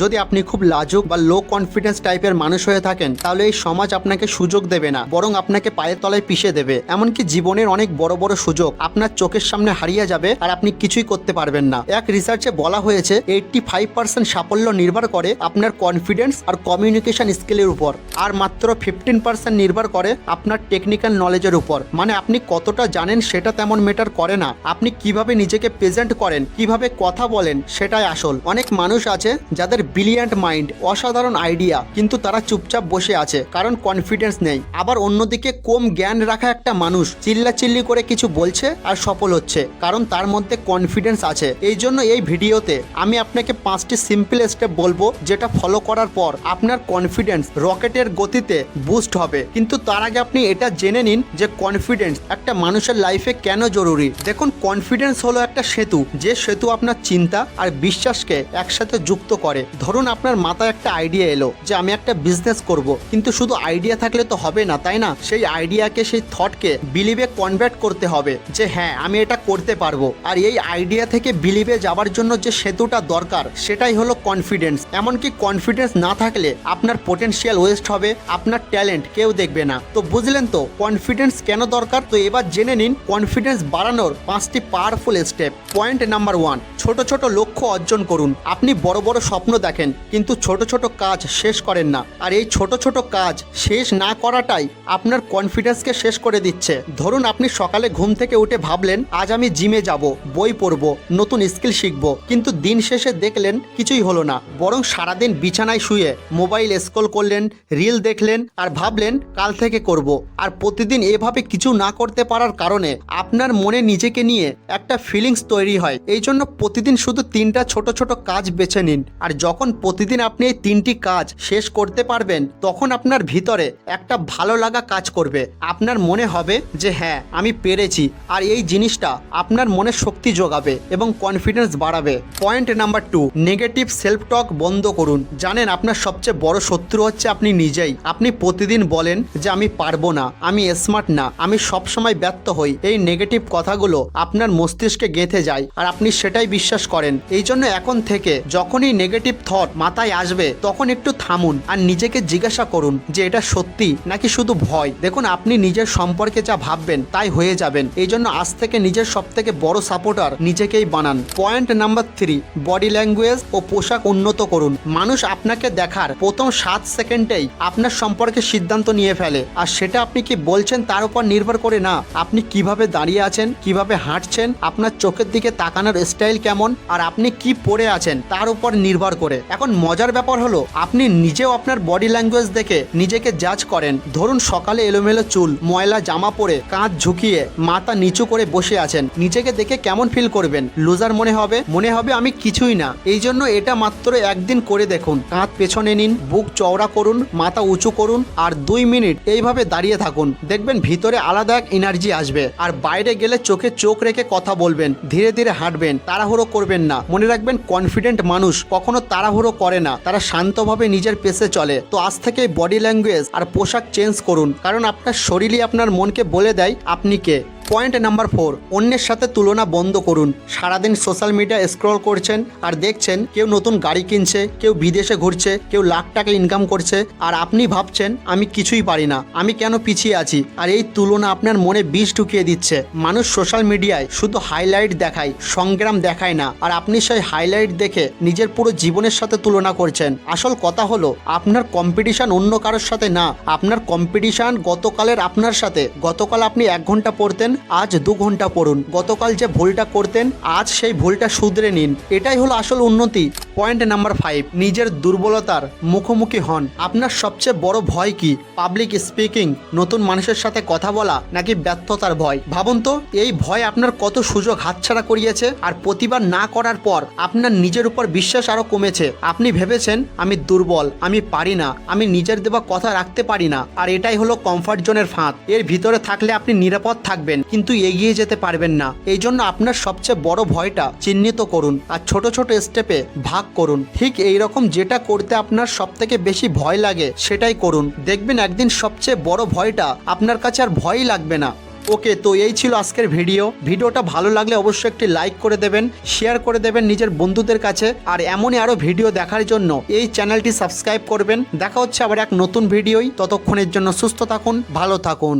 যদি আপনি খুব লাজুক বা লো কনফিডেন্স টাইপের মানুষ হয়ে থাকেন, তাহলে এই সমাজ আপনাকে সুযোগ দেবে না, বরং আপনাকে পায়ের তলায় পিষে দেবে। এমনকি জীবনের অনেক বড় বড় সুযোগ আপনার চোখের সামনে হারিয়ে যাবে আর আপনি কিছুই করতে পারবেন না। এক রিসার্চে বলা হয়েছে এইটটি ফাইভ পার্সেন্ট সাফল্য নির্ভর করে আপনার কনফিডেন্স আর কমিউনিকেশন স্কিলের উপর, আর মাত্র ফিফটিন পার্সেন্ট নির্ভর করে আপনার টেকনিক্যাল নলেজের উপর। মানে আপনি কতটা জানেন সেটা তেমন মেটার করে না। আপনি কীভাবে নিজেকে প্রেজেন্ট করেন, কীভাবে কথা বলেন, সেটাই আসল। অনেক মানুষ আছে যাদের ব্রিলিয়ান্ট মাইন্ড, অসাধারণ আইডিয়া, কিন্তু তারা চুপচাপ বসে আছে, কারণ কনফিডেন্স নেই। আবার অন্যদিকে কম জ্ঞান রাখা একটা মানুষ চিল্লাচিল্লি করে কিছু বলছে আর সফল হচ্ছে, কারণ তার মধ্যে কনফিডেন্স আছে। এই জন্য এই ভিডিওতে আমি আপনাকে পাঁচটি সিম্পল স্টেপ বলব, যেটা ফলো করার পর আপনার কনফিডেন্স রকেটের গতিতে বুস্ট হবে। কিন্তু তার আগে আপনি এটা জেনে নিন যে কনফিডেন্স একটা মানুষের লাইফে কেন জরুরি। দেখুন কনফিডেন্স হলো একটা সেতু, যে সেতু আপনার চিন্তা আর বিশ্বাসকে একসাথে যুক্ত করে। ধরুন আপনার মাথায় একটা আইডিয়া এলো যে আমি একটা বিজনেস করব, কিন্তু শুধু আইডিয়া থাকলে তো হবে না, তাই না? সেই আইডিয়াকে সেই থটকে বিলিভে কনভার্ট করতে হবে যে হ্যাঁ আমি এটা করতে পারব। আর এই আইডিয়া থেকে বিলিভে যাওয়ার জন্য যে সেতুটা দরকার, সেটাই হলো কনফিডেন্স এমনকি কনফিডেন্স না থাকলে আপনার পোটেনশিয়াল ওয়েস্ট হবে, আপনার ট্যালেন্ট কেউ দেখবে না। তো বুঝলেন তো কনফিডেন্স কেন দরকার? তো এবার জেনে নিন কনফিডেন্স বাড়ানোর পাঁচটি powerful step point number one ছোট ছোট লক্ষ্য অর্জন করুন। আপনি বড় বড় স্বপ্ন দেখেন, কিন্তু ছোট ছোট কাজ শেষ করেন না। আর এই ছোট ছোট কাজ শেষ না করাটাই আপনার কনফিডেন্সকে শেষ করে দিচ্ছে। ধরুন আপনি সকালে ঘুম থেকে উঠে ভাবলেন, আজ আমি জিমে যাব, বই পড়ব, নতুন স্কিল শিখব। কিন্তু দিন শেষে দেখলেন, কিছুই হলো না। বরং সারাদিন বিছানায় শুয়ে মোবাইল স্ক্রল করলেন রিল দেখলেন আর ভাবলেন, কাল থেকে করব। আর প্রতিদিন এভাবে কিছু না করতে পারার কারণে আপনার মনে নিজেকে নিয়ে একটা ফিলিংস তৈরি হয়। এই জন্য প্রতিদিন শুধু তিনটা ছোট ছোট কাজ বেছে নিন। আর যখন প্রতিদিন আপনি এই তিনটি কাজ শেষ করতে পারবেন, তখন আপনার ভিতরে একটা ভালো লাগা কাজ করবে। আপনার মনে হবে যে হ্যাঁ আমি পেরেছি। আর এই জিনিসটা আপনার মনে শক্তি যোগাবে এবং কনফিডেন্স বাড়াবে। Point number two negative self talk বন্ধ করুন। জানেন, আপনার সবচেয়ে বড় শত্রু হচ্ছে আপনি নিজেই। আপনি প্রতিদিন বলেন যে, আমি পারব না, আমি স্মার্ট না, আমি সবসময় ব্যর্থ হই। এই নেগেটিভ কথাগুলো আপনার মস্তিষ্কে গেঁথে যায়, আর আপনি সেটাই বিশ্বাস করেন। এই জন্য এখন থেকে যখনই নেগেটিভ থট মাথায় আসবে, তখন একটু থামুন আর নিজেকে জিজ্ঞাসা করুন যে এটা সত্যি নাকি শুধু ভয়। দেখুন, আপনি নিজের সম্পর্কে যা ভাববেন তাই হয়ে যাবেন। এই জন্য আজ থেকে নিজের সব থেকে বড় সাপোর্টার নিজেকেই বানান। Point number three, body language ও পোশাক উন্নত করুন। মানুষ আপনাকে দেখার প্রথম সাত সেকেন্ডেই আপনার সম্পর্কে সিদ্ধান্ত নিয়ে ফেলে। আর সেটা আপনি কি বলছেন তার উপর নির্ভর করে না। আপনি কীভাবে দাঁড়িয়ে আছেন, কীভাবে হাঁটছেন, আপনার চোখের দিকে তাকানোর স্টাইল কেমন, আর আপনি কি পরে আছেন তার উপর নির্ভর করে। এখন মজার ব্যাপার হলো, আপনি নিজেও আপনার বডি ল্যাঙ্গুয়েজ দেখে নিজেকে জাজ করেন। ধরুন সকালে এলোমেলো চুল, ময়লা, জামা পরে কাঁধ ঝুঁকিয়ে মাথা নিচু করে বসে আছেন। নিজেকে দেখে কেমন ফিল করবেন? লুজার মনে হবে মনে হবে আমি কিছুই না। এই জন্য এটা মাত্র একদিন করে দেখুন। কাঁধ পেছনে নিন, বুক চওড়া করুন, মাথা উঁচু করুন, আর দুই মিনিট এইভাবে দাঁড়িয়ে থাকুন। দেখবেন ভিতরে আলাদা এক এনার্জি আসবে। আর বাইরে গেলে চোখে চোখ রেখে কথা বলবেন, ধীরে ধীরে হাঁটবেন, তাড়াহুড়ো করবেন না। মনে রাখবেন কনফিডেন্ট মানুষ, কখনো তাড়াহুড়ো করে না। তারা শান্তভাবে নিজের পেশে চলে। তো আজ থেকে বডি ল্যাঙ্গুয়েজ আর পোশাক চেঞ্জ করুন। কারণ আপনার শরীরই আপনার মনকে বলে দেয় আপনি কে। পয়েন্ট নাম্বার ফোর, অন্যের সাথে তুলনা বন্ধ করুন। সারাদিন সোশ্যাল মিডিয়া স্ক্রল করছেন আর দেখছেন কেউ নতুন গাড়ি কিনছে, কেউ বিদেশে ঘুরছে, কেউ লাখ টাকা ইনকাম করছে আর আপনি ভাবছেন, আমি কিছুই পারি না, আমি কেন পিছিয়ে আছি? আর এই তুলনা আপনার মনে বিষ ঢুকিয়ে দিচ্ছে। মানুষ সোশ্যাল মিডিয়ায় শুধু হাইলাইট দেখায়, সংগ্রাম দেখায় না। আর আপনি সেই হাইলাইট দেখে নিজের পুরো জীবনের সাথে তুলনা করছেন। আসল কথা হলো, আপনার কম্পিটিশন অন্য কারোর সাথে না। আপনার কম্পিটিশন গতকালের আপনার সাথে। গতকাল আপনি এক ঘণ্টা পড়তেন আজ দু ঘণ্টা পড়ুন। গতকাল যে ভুলটা করতেন, আজ সেই ভুলটা শুধরে নিন। এটাই হলো আসল উন্নতি। পয়েন্ট নাম্বার ফাইভ, নিজের দুর্বলতার মুখোমুখি হন। আপনার সবচেয়ে বড় ভয় কি? পাবলিক স্পিকিং, নতুন মানুষের সাথে কথা বলা, নাকি ব্যর্থতার ভয়? ভাবুন তো, এই ভয় আপনার কত সুযোগ হাতছাড়া করিয়েছে, আর প্রতিবার না করার পর আপনার নিজের উপর বিশ্বাস আরও কমেছে। আপনি ভেবেছেন, আমি দুর্বল, আমি পারি না, আমি নিজের দেওয়া কথা রাখতে পারি না। আর এটাই হলো কমফর্ট জোনের ফাঁদ। এর ভিতরে থাকলে আপনি নিরাপদ থাকবেন। কিন্তু এগিয়ে যেতে পারবেন না। এই জন্য আপনার সবচেয়ে বড় ভয়টা চিহ্নিত করুন আর ছোট ছোট স্টেপে ভাগ করুন। ঠিক এই রকম যেটা করতে আপনার সব থেকে বেশি ভয় লাগে সেটাই করুন। দেখবেন একদিন সবচেয়ে বড় ভয়টা আপনার কাছে আর ভয়ই লাগবে না। ওকে তো এই ছিল আজকের ভিডিও ভিডিওটা ভালো লাগলে অবশ্যই একটি লাইক করে দেবেন শেয়ার করে দেবেন নিজের বন্ধুদের কাছে। আর এমনই আরও ভিডিও দেখার জন্য এই চ্যানেলটি সাবস্ক্রাইব করবেন। দেখা হচ্ছে আবার এক নতুন ভিডিওই ততক্ষণের জন্য সুস্থ থাকুন, ভালো থাকুন।